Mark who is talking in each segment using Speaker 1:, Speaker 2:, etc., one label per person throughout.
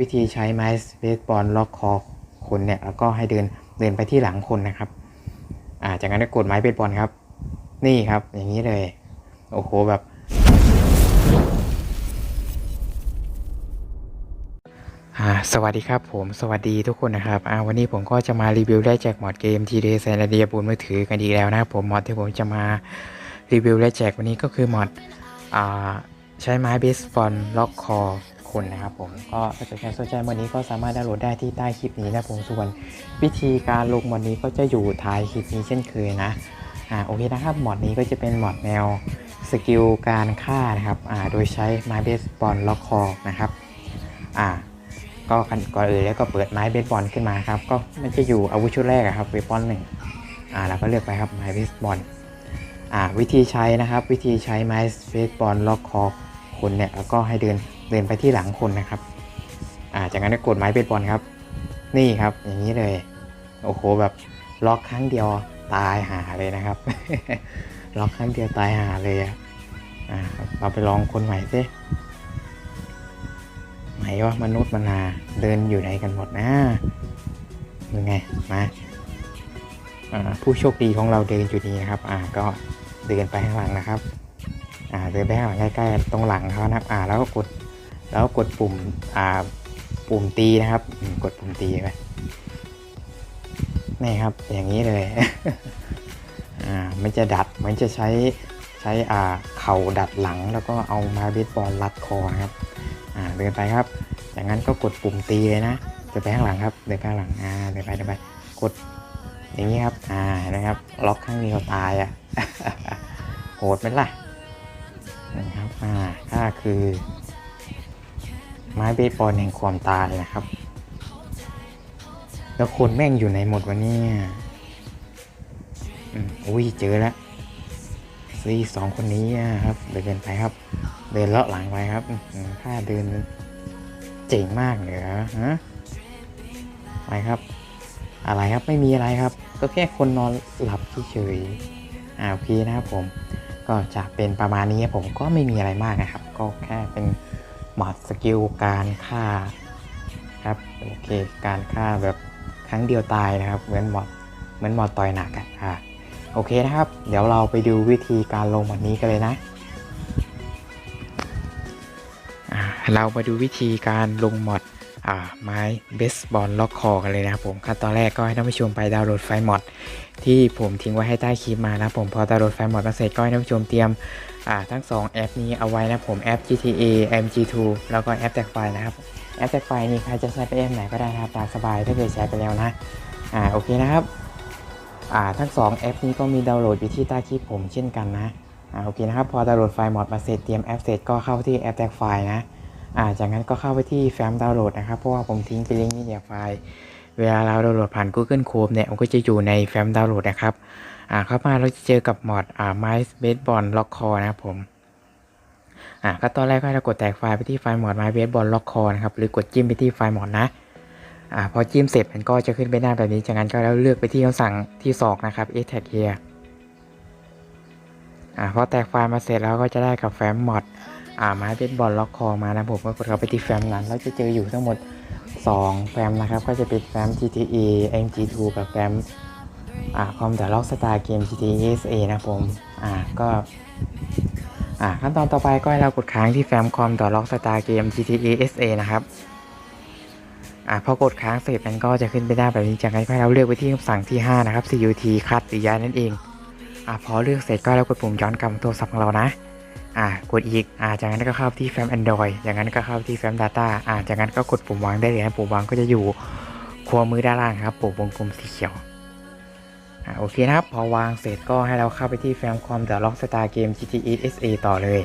Speaker 1: วิธีใช้ไม้เบสบอลล็อกคอคนเนี่ยแล้วก็ให้เดินเดินไปที่หลังคนนะครับ อ่าจากนั้นก็กดไม้เบสบอลครับ นี่ครับอย่างนี้เลย โอ้โหแบบ สวัสดีครับผมสวัสดีทุกคนนะครับวันนี้ผมก็จะมารีวิวได้แจกมอดเกมทีเดย์ไซนเดียบนมือถือกันอีกแล้วนะครับผมมอดที่ผมจะมารีวิวและแจกวันนี้ก็คือมอดอ่าใช้ไม้เบสบอลล็อกคอ คนนะครับผมก็ถ้าเกิดใครสนใจมอดนี้ก็สามารถดาวน์โหลดได้ที่ใต้คลิปนี้นะผมส่วน วิธีการลงมอดนี้ก็จะอยู่ท้ายคลิปนี้เช่นเคยนะอ่าโอเคนะครับมอดนี้ก็จะเป็นมอดแนวสกิลการฆ่านะครับอ่าโดยใช้ไม้เบสบอลล็อกคอนะครับอ่าก็ก่อนอื่นแล้วก็เปิดไม้เบสบอลขึ้นมาครับก็มันจะอยู่อาวุธชุดแรกครับเวปอนหนึ่งอ่าเราก็เลือกไปครับไม้เบสบอลอ่าวิธีใช้นะครับ วิธีใช้ไม้เบสบอลล็อกคอคนเนี่ยแล้วก็ให้เดิน เดินไปที่หลังคนนะครับอ่าจากนั้นก็กดไม้เบสบอลครับ นี่ครับ อย่างนี้เลย โอ้โหแบบล็อกครั้งเดียวตายหาเลยนะครับ ล็อกครั้งเดียวตายหาเลยอะอ่าเราไปลองคนใหม่สิไหนวะมนุษย์มนาเดินอยู่ไหนกันหมดนะยังไงมาอ่าผู้โชคดีของเราเดินอยู่นี่นะครับอ่าก็เดินไปข้างหลังนะครับอ่าเดินไปข้างหลังใกล้ๆตรงหลังเขานะครับอ่าแล้วก็กด แล้วกดปุ่มอ่าปุ่มตีนะครับ กดปุ่มตีไปนี่ครับอย่างนี้เลยอ่ามันจะดัดมันจะใช้ใช้อ่าเข่าดัดหลัง แล้วก็เอามาเบสบอลรัดคอครับอ่าเดินไปครับจากนั้นก็กดปุ่มตีเลยนะเดินไปข้างหลังครับเดินไปข้างหลังอ่าเดินไปเดินไปกดอย่างนี้ครับอ่านะครับล็อกข้างนี้เขาตายอะโหดไหมล่ะนะครับอ่าก็คือ ไม้เบสบอลแห่งความตายนะครับ แล้วคนแม่งอยู่ไหนหมดวะเนี่ยอุ้ยเจอแล้วซีสองคนนี้ครับ เดินไปครับ เดินเลาะหลังไปครับถ้าเดินเจ๋งมากเลยเหรอฮะไปครับ อะไรครับไม่มีอะไรครับ ก็แค่คนนอนหลับเฉยๆอ่าโอเคนะครับผม ก็จะเป็นประมาณนี้ผมก็ไม่มีอะไรมากนะครับ ก็แค่เป็น มอดสกิลการฆ่าครับโอเคการฆ่าแบบครั้งเดียวตายนะครับเหมือนหมอดเหมือนหมอดต่อยหนักอะ่ะโอเคนะครับ เดี๋ยวเราไปดูวิธีการลงหมดนี้กันเลยนะเรามาดูวิธีการลงมอด ไม้เบสบอลล็อกคอกันเลยนะครับผมขั้นตอนแรกก็ให้ท่านผู้ชมไปดาวน์โหลดไฟล์มอดที่ผมทิ้งไว้ให้ใต้คลิปมานะผมพอดาวน์โหลดไฟล์มอดมาเสร็จก็ให้ท่านผู้ชมเตรียมทั้ง 2 แอปนี้เอาไว้นะผมแอป GTA MG2 แล้วก็แอปแท็กไฟนะครับแอปแท็กไฟนี่ใครจะใช้ไปแอปไหนก็ได้นะครับตามสบายถ้าเกิดใช้ไปแล้วนะอ่าโอเคนะครับอ่าทั้ง 2 แอปนี้ก็มีดาวน์โหลดอยู่ที่ใต้คลิปผมเช่นกันนะอ่าโอเคนะครับพอดาวน์โหลดไฟล์มอดมาเสร็จเตรียมแอปเสร็จก็เข้าที่แอปแท็กไฟนะ อ่าจากนั้นก็เข้าไปที่แฟ้มดาวน์โหลดนะครับ เพราะว่าผมทิ้งไปลิงก์นี้เดียไฟล์ เวลาเราดาวน์โหลดผ่าน Google Chrome เนี่ยมันก็จะอยู่ในแฟ้มดาวน์โหลดนะครับ อ่าเข้ามาเราจะเจอกับมอดอ่า My Baseball Lock Call นะครับผม อ่าก็ตอนแรกก็ให้เรากดแตกไฟล์ไปที่ไฟล์มอด My Baseball Lock Call นะครับ หรือกดจิ้มไปที่ไฟล์มอดนะ อ่าพอจิ้มเสร็จมันก็จะขึ้นไปหน้าแบบนี้ จากนั้นก็แล้วเลือกไปที่คำสั่งที่สองนะครับ e t a g here อ่าพอแตกไฟล์มาเสร็จแล้วก็จะได้กับแฟ้มมอด อ่าไม้เบสบอลล็อกคอมานะผมก็กดเข้าไปที่แฟ้มนั้นแล้วจะเจออยู่ทั้งหมด 2 แฟ้มนะครับ ก็จะเป็นแฟ้ม GTA MG2 กับแฟ้มอ่าคอมแต่ล็อกสตาร์เกม GTA SA นะผมอ่าก็อ่าขั้นตอนต่อไปก็ให้เรากดค้างที่แฟ้มคอมต่อล็อกสตาร์เกม GTA SA นะครับอ่าพอกดค้างเสร็จมันก็จะขึ้นไปได้แบบนี้จากนั้นก็ให้เราเลือกไปที่คำสั่งที่ 5 นะครับ CUT คัดหรือย้ายนั่นเองอ่าพอเลือกเสร็จก็เรากดปุ่มย้อนกลับโทรศัพท์ของเรานะ อ่ากดอีกอ่าจากนั้นก็เข้าที่แฟ้ม Android จากนั้นก็เข้าที่แฟ้ม Data อ่าจากนั้นก็กดปุ่มวางได้เลยนะปุ่มวางก็จะอยู่ขวามือด้านล่างครับปุ่มวงกลมสีเขียวอ่าโอเคนะครับ พอวางเสร็จก็ให้เราเข้าไปที่แฟ้มคอมแต่ล็อกสตาร์เกม GTA SA ต่อเลย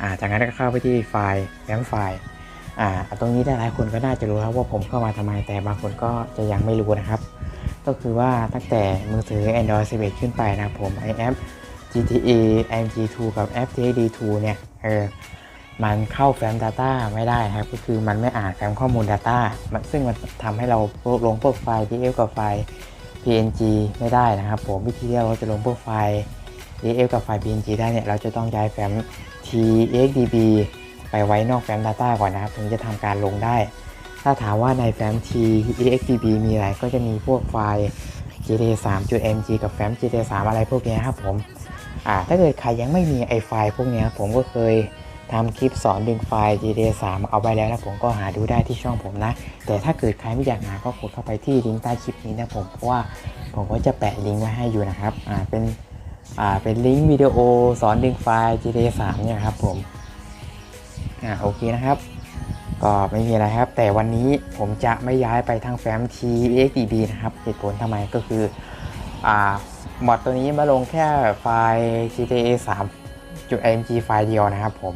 Speaker 1: อ่าจากนั้นก็เข้าไปที่ไฟล์แฟ้มไฟล์อ่าตรงนี้หลายๆคนก็น่าจะรู้ครับว่าผมเข้ามาทำไมแต่บางคนก็จะยังไม่รู้นะครับ ก็คือว่าตั้งแต่มือถือ Android 11 ขึ้นไปนะผมไอแอป GTA MG2 กับ FTD2 เนี่ยเออมันเข้าแฟ้ม Data ไม่ได้ครับ ก็คือมันไม่อ่านแฟ้มข้อมูล Data มันซึ่งมันทำให้เราลงพวกไฟล์ DF กับไฟล์ PNG ไม่ได้นะครับผมวิธีที่เราจะลงพวกไฟล์ DF กับไฟล์ PNG ได้เนี่ยเราจะต้องย้ายแฟ้ม TXDB ไปไว้นอกแฟ้ม Data ก่อนนะครับ ถึงจะทำการลงได้ ถ้าถามว่าในแฟ้ม txdb มีอะไรก็จะมีพวกไฟล์ GTA 3 mg กับแฟ้ม GTA 3 อะไรพวกนี้ครับผม อ่าถ้าเกิดใครยังไม่มีไอไฟล์พวกนี้ผมก็เคยทำคลิปสอนดึงไฟล์ GTA 3 เอาไว้แล้วนะผมก็หาดูได้ที่ช่องผมนะ แต่ถ้าเกิดใครไม่อยากหาก็กดเข้าไปที่ลิงก์ใต้คลิปนี้นะผมเพราะว่าผมก็จะแปะลิงก์ไว้ให้อยู่นะครับอ่าเป็นอ่าเป็นลิงก์วิดีโอสอนดึงไฟล์ GTA 3 เนี่ยครับผมอ่าโอเคนะครับ ก็ไม่มีอะไรครับ แต่วันนี้ผมจะไม่ย้ายไปทางแฟ้ม TXDB นะครับเหตุผลทำไมก็คือ มอดตัวนี้มาลงแค่ไฟล์ GTA 3.mg ไฟล์เดียวนะครับผม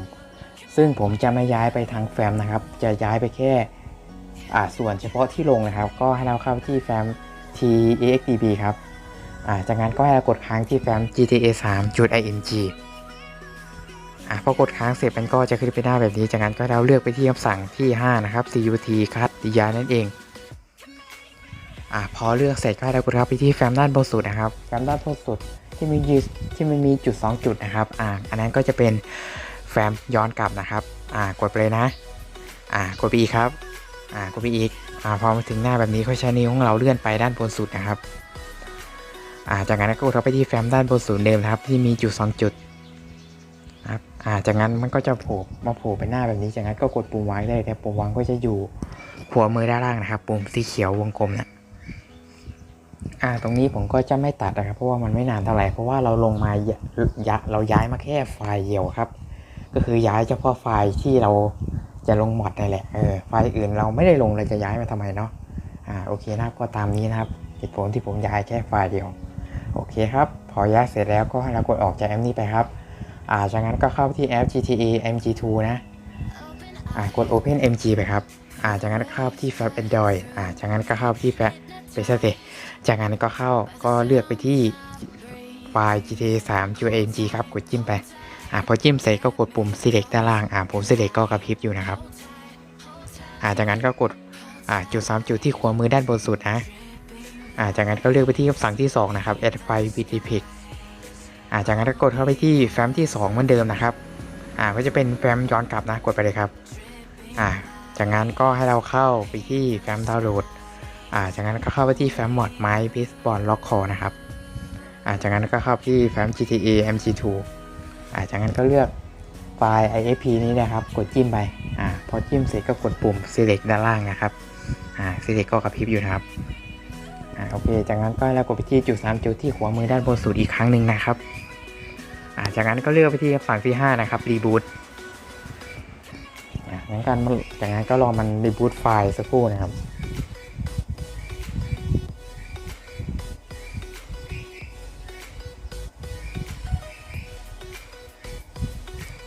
Speaker 1: ซึ่งผมจะไม่ย้ายไปทางแฟ้มนะครับ จะย้ายไปแค่ส่วนเฉพาะที่ลงนะครับ ก็ให้เราเข้าที่แฟ้ม TEXDB ครับาจากนั้นก็ให้เรากดค้างที่แฟ้ม GTA 3.img อะพอกดค้างเสร็จมันก็จะขึ้นไปหน้าแบบนี้ จากนั้นก็เราเลือกไปที่คำสั่งที่ 5 นะครับ CUT คัดดิยานั่นเอง อะพอเลือกเสร็จก็ให้เรากดเข้าไปที่แฟ้มด้านบนสุดนะครับแฟ้มด้านบนสุดที่มียูที่มันมีจุด 2 จุดนะครับอ่าอันนั้นก็จะเป็นแฟ้มย้อนกลับนะครับอ่ากดไปเลยนะอ่ากดไปอีกครับอ่ากดไปอีกอ่าพอมาถึงหน้าแบบนี้ก็ใช้นิ้วของเราเลื่อนไปด้านบนสุดนะครับอ่าจากนั้นก็กดเข้าไปที่แฟ้มด้านบนสุดเดิมนะครับ ที่มีจุด 2 จุดครับอ่าจากนั้นมันก็จะโผล่มาโผล่ไปหน้าแบบนี้จากนั้นก็กดปุ่มวางได้แต่ปุ่มวางก็จะอยู่หัวมือด้านล่างนะครับ ปุ่มสีเขียววงกลมนะ อ่าตรงนี้ผมก็จะไม่ตัดนะครับ เพราะว่ามันไม่นานเท่าไหร่เพราะว่าเราลงมายยเราย้ายมาแค่ไฟล์เดียวครับ ก็คือย้ายเฉพาะไฟล์ที่เราจะลงมดนั่แหละเออไฟล์อื่นเราไม่ได้ลงเราจะย้ายมาทำไมเนาะอ่าโอเคนะครับก็ตามนี้นะครับเหตุผลที่ผมย้ายแค่ไฟล์เดียวโอเคครับ พอย้ายเสร็จแล้วก็ให้เรากดออกจากแอปนี้ไปครับอ่าจากนั้นก็เข้าที่แอป GTA MG2 นะอ่ากด Open MG ไปครับ อ่าจากนั้นเข้าที่แฟล Android อ่าจากนั้นก็เข้าที่แฟลไปซะสิจากนั้นก็เข้าก็เลือกไปที่ไฟล์ GTA 3 JMG ครับกดจิ้มไปอ่าพอจิ้มเสร็จก็กดปุ่ม select ด้านล่างอ่าผม select ก็กระพริบอยู่นะครับอ่าจากนั้นก็กดอ่าจุด3จุดที่ขวามือด้านบนสุดนะอ่าจากนั้นก็เลือกไปที่คำสั่งที่ 2 นะครับ add file with p i c อ่าจากนั้นก็กดเข้าไปที่แฟ้มที่ 2 เหมือนเดิมนะครับอ่าก็จะเป็นแฟ้มย้อนกลับนะกดไปเลยครับอ่า จากนั้นก็ให้เราเข้าไปที่แฟ้มดาวน์โหลดอ่าจากนั้นก็เข้าไปที่แฟ้มมอดไม้พิสบอลล็อกคอนะครับอ่าจากนั้นก็เข้าไปที่แฟ้ม GTA MG2 อ่าจากนั้นก็เลือกไฟล์ IFP นี้นะครับ กดจิ้มไปอ่าพอจิ้มเสร็จก็กดปุ่ม select ด้านล่างนะครับอ่า select ก็กระพริบอยู่นะครับอ่าโอเค จากนั้นก็ให้เรากดไปที่จุด3จุดที่หัวมือด้านบนสุดอีกครั้งหนึ่งนะครับอ่าจากนั้นก็เลือกไปที่ฝั่งที่ 5 นะครับ reboot งั้นกันจากนั้นก็รอมัน reboot ไฟล์สักครู่นะครับ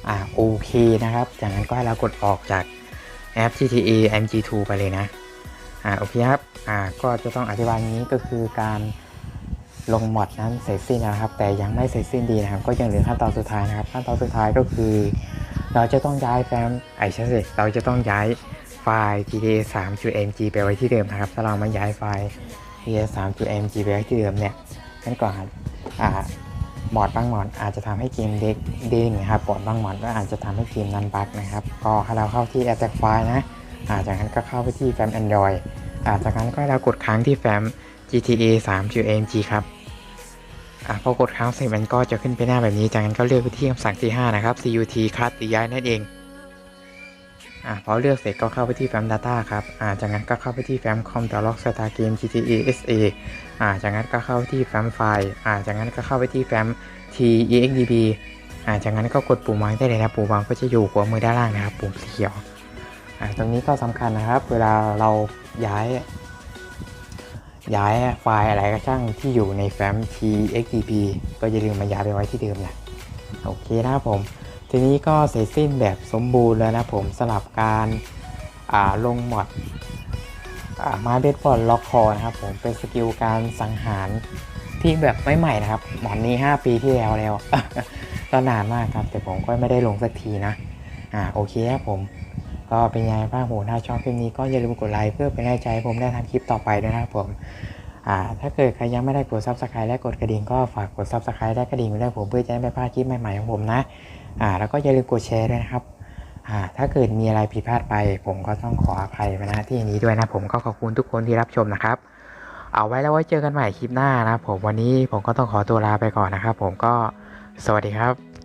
Speaker 1: อ่าโอเคนะครับ จากนั้นก็ให้เรากดออกจากแอป GTA MG2 ไปเลยนะอ่าโอเคครับอ่าก็จะต้องอธิบายนี้ก็คือการลงมอดนั้นเสร็จสิ้นแล้วนะครับ แต่ยังไม่เสร็จสิ้นดีนะครับ ก็ยังเหลือขั้นตอนสุดท้ายนะครับ ขั้นตอนสุดท้ายก็คือ เราจะต้องย้ายแฟ้มไอใช่สิเราจะต้องย้ายไฟล์ GTA 3.mg ไปไว้ที่เดิมนะครับ ถ้าเราไม่ย้ายไฟล์ GTA 3.mg ไปไว้ที่เดิมเนี่ยนั่นก่อนอ่ามอดบางหมอดอาจจะทำให้เกมเด็กเด้งนะครับมอดบางหมอดก็อาจจะทำให้เกมนั้นบั๊กนะครับ ก็ให้เราเข้าที่ Attack File นะอ่าจากนั้นก็เข้าไปที่แฟ้ม Android อ่าจากนั้นก็ให้เรากดค้างที่แฟ้ม GTA 3.mg ครับ อ่าพอกดค้างเสร็จมันก็จะขึ้นไปหน้าแบบนี้ จากนั้นก็เลือกไปที่คำสั่งที่ 5 นะครับ CUT คัดหรือย้ายนั่นเองอ่าพอเลือกเสร็จก็เข้าไปที่แฟ้ม Data ครับอ่าจากนั้นก็เข้าไปที่แฟ้ม Com d o l o g Star Game GTA SA อ่าจากนั้นก็เข้าที่แฟ้มไฟล์อ่าจากนั้นก็เข้าไปที่แฟ้ม TEXDB อ่าจากนั้นก็กดปุ่มวางได้เลยนะปุ่มวางก็จะอยู่หัวมือด้านล่างนะครับ ปุ่มสีเขียวอ่าตรงนี้ก็สำคัญนะครับ เวลาเราย้าย ย้ายไฟล์อะไรก็ช่างที่อยู่ในแฟ้ม txtp ก็อย่าลืมมาย้ายไปไว้ที่เดิมนะโอเคนะครับผม ทีนี้ก็เสร็จสิ้นแบบสมบูรณ์แล้วนะผมสลับการาลงมอดอ่าไม้เบสบอลล็อกคอนะครับผมเป็นสกิลการสังหารที่แบบไม่ใหม่นะครับหมอนนี้ 5 ปีที่แล้วแล้วก็นานมากครับ แต่ผมก็ไม่ได้ลงสักทีนะอ่าโอเคครับผม ก็เป็นไงบ้างผมถ้าชอบคลิปนี้ก็อย่าลืมกดไลค์เพื่อเป็นกำลังใจให้ผมได้ทำคลิปต่อไปด้วยนะครับผมอ่าถ้าเกิดใครยังไม่ได้กด subscribe และกดกระดิ่งก็ฝากกด subscribe และกระดิ่งไว้ด้วยผมเพื่อจะได้ไม่พลาดคลิปใหม่ๆของผมนะอ่าแล้วก็อย่าลืมกดแชร์ด้วยนะครับอ่าถ้าเกิดมีอะไรผิดพลาดไป ผมก็ต้องขออภัยมาณที่นี้ด้วยนะผมก็ขอบคุณทุกคนที่รับชมนะครับ เอาไว้แล้วไว้เจอกันใหม่คลิปหน้านะผมวันนี้ผมก็ต้องขอตัวลาไปก่อนนะครับผมก็สวัสดีครับ